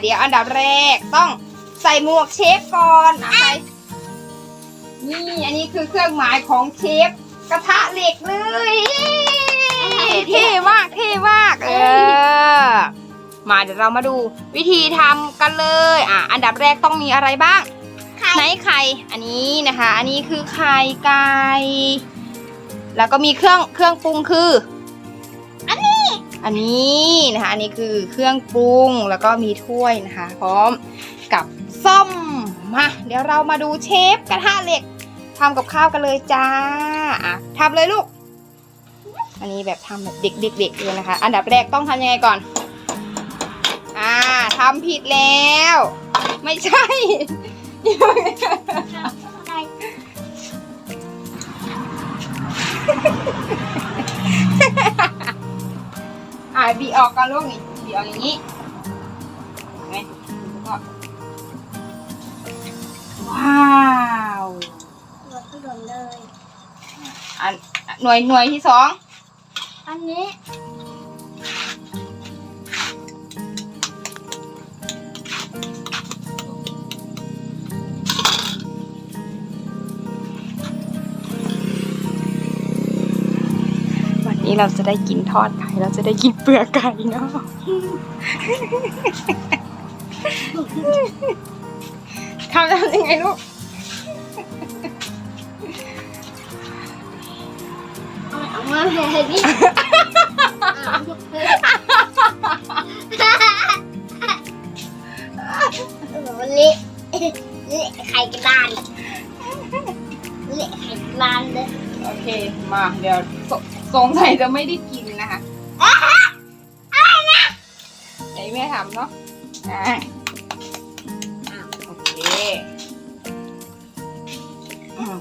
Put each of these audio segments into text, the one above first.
เดี๋ยวอันดับแรกต้องใส่หมวกเชฟก่อนอะใส่นี่อันนี้คือเครื่องหมายของเชฟกระทะเหล็กเลยเท่มากเท่มากเออมาเดี๋ยวเรามาดูวิธีทำกันเลย อะ อันดับแรกต้องมีอะไรบ้างไหนไข่อันนี้นะคะ อันนี้คือไข่ไก่แล้วก็มีเครื่องเครื่องปรุงคืออันนี้ อันนี้นะคะ อันนี้คือเครื่องปรุงแล้วก็มีถ้วยนะคะ พร้อมกับส้มมาเดี๋ยวเรามาดูเชฟกระทะเหล็กทำกับข้าวกันเลยจ้าอะทำเลยลูก อันนี้แบบทำแบบเด็กๆเลยนะคะ อันดับแรกต้องทำยังไงก่อน อ่าทำผิดแล้ว ไม่ใช่ อ่าบีออกก่อนลูกนี่บีออกอย่างนี้เห็นไหมแล้วก็ว้าวรถถนนเลย อันหน่วยหน่วยที่สอง อันนี้ นนี้เราจะได้กินทอดไก่เราจะได้กินเปลือกไก่เนาะทำทำยังไงลูกเอามาแบบนี้เละเละไข่กระดานเละไข่กระดานเลยโอเค มาเดี๋ยว สสงสัยจะไม่ได้กินนะคะไหนแม่ทำเนาะอ่าโอเคอืม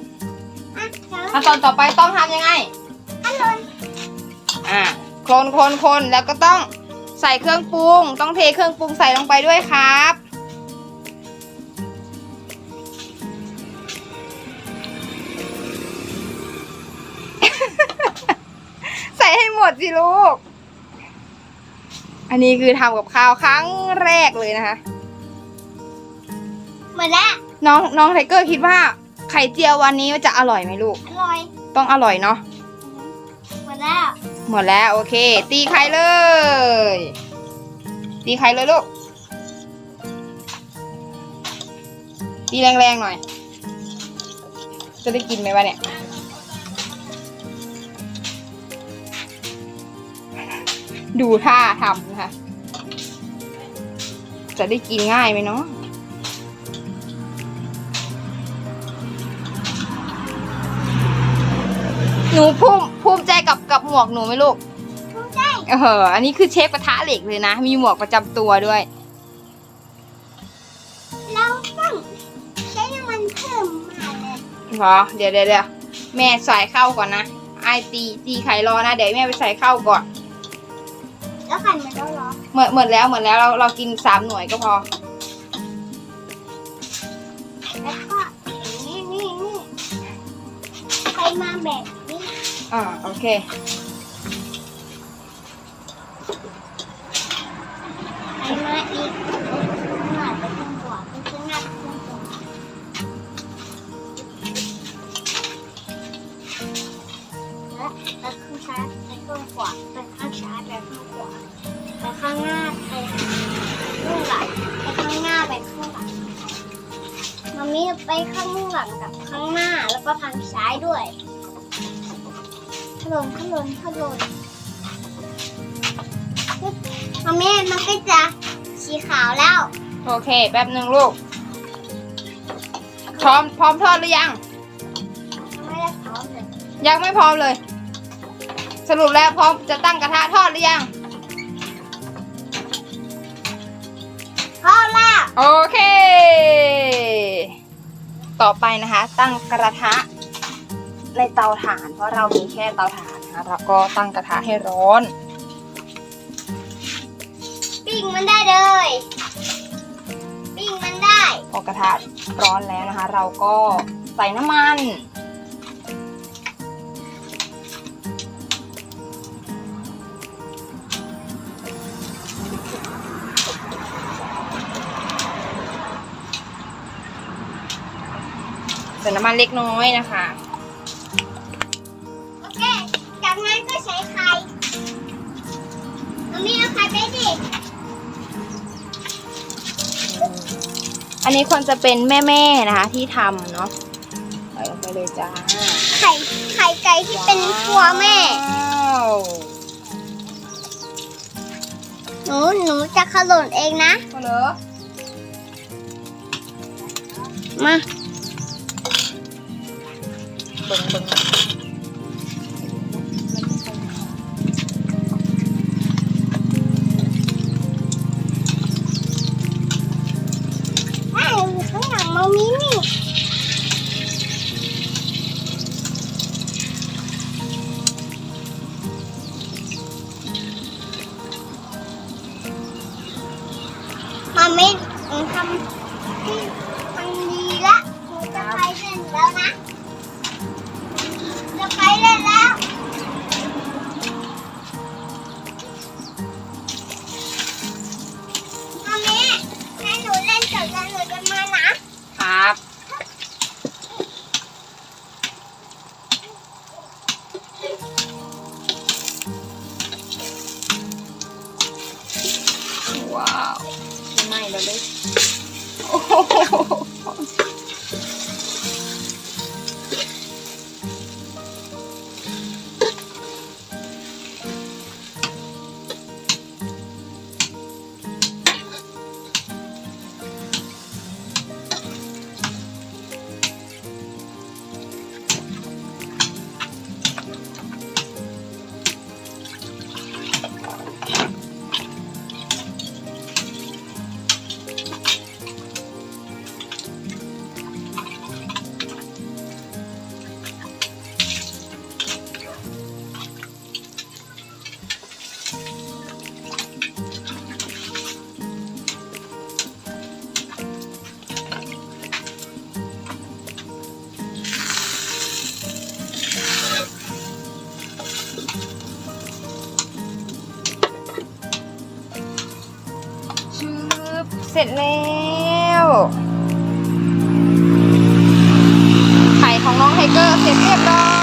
ขั้นตอนต่อไปต้องทำยังไงอันนนอ่าโคลนโคนโคนแล้วก็ต้องใส่เครื่องปรุง ต้องเทเครื่องปรุงใส่ลงไปด้วยครับ ดสิลูก อันนี้คือทำกับข้าวครั้งแรกเลยนะคะ หมดแล้วน้องน้องไทเกอร์คิดว่าไข่เจียววันนี้จะอร่อยไหมลูก อร่อยต้องอร่อยเนาะ หมดแล้วหมดแล้วโอเค ตีไข่เลย ตีไข่เลยลูก ตีแรงๆหน่อย จะได้กินไหมวะเนี่ย ดูท่าทำนะคะ จะได้กินง่ายไหมเนาะหนูภูมิภูมิใจกับกับหมวกหนูไหมลูกภูมิใจเอออันนี้คือเชฟกระทะเหล็กเลยนะ มีหมวกประจำตัวด้วย เราต้องใช้น้ำมันเพิ่มมาเลยเหรอเดี๋ยวเดี๋ยวเดี๋ยวแม่ใส่เข้าก่อนนะไอตีตีไข่รอนะ เดี๋ยวแม่ไปใส่เข้าก่อน แล้วไข่มันแล้วเหรอเหมือนเหมือนแล้วเหมือนแล้วเราเรากินสามหน่วยก็พอ แล้วก็นี่นี่นี่ไข่มาแบบนี้ อ่าโอเค มามีไปข้างหลังกับข้างหน้าแล้วก็ทางซ้ายด้วยขลนขลนขลนมามีมันก็จะสีขาวแล้ว โอเค แป๊บหนึ่งลูก พร้อมพร้อมทอดหรือยัง ไม่ได้พร้อมเลยยังไม่พร้อมเลย สรุปแล้วพร้อมจะตั้งกระทะทอดหรือยัง พร้อมแล้ว โอเค ต่อไปนะคะ ตั้งกระทะในเตาถ่าน เพราะเรามีแค่เตาถ่านนะคะเราก็ตั้งกระทะให้ร้อน ปิ้งมันได้เลย ปิ้งมันได้ พอกระทะร้อนแล้วนะคะ เราก็ใส่น้ำมัน ใส่น้ำมันเล็กน้อยนะคะ โอเค จากนั้นก็ใช้ไข่มันมีเอาไข่ไปดิอันนี้ควรจะเป็นแม่ๆนะคะ ที่ทำเนาะใส่ลงไปเลยจ้าไข่ไข่ไก่ที่เป็นตัวแม่ ว้าวหนูหนูจะขลุ่นเองนะมาเลยมา เบิ่งเบิ่ง จ เสร็จแล้วไข่ของน้องไทเกอร์เสร็จเรียบร้อย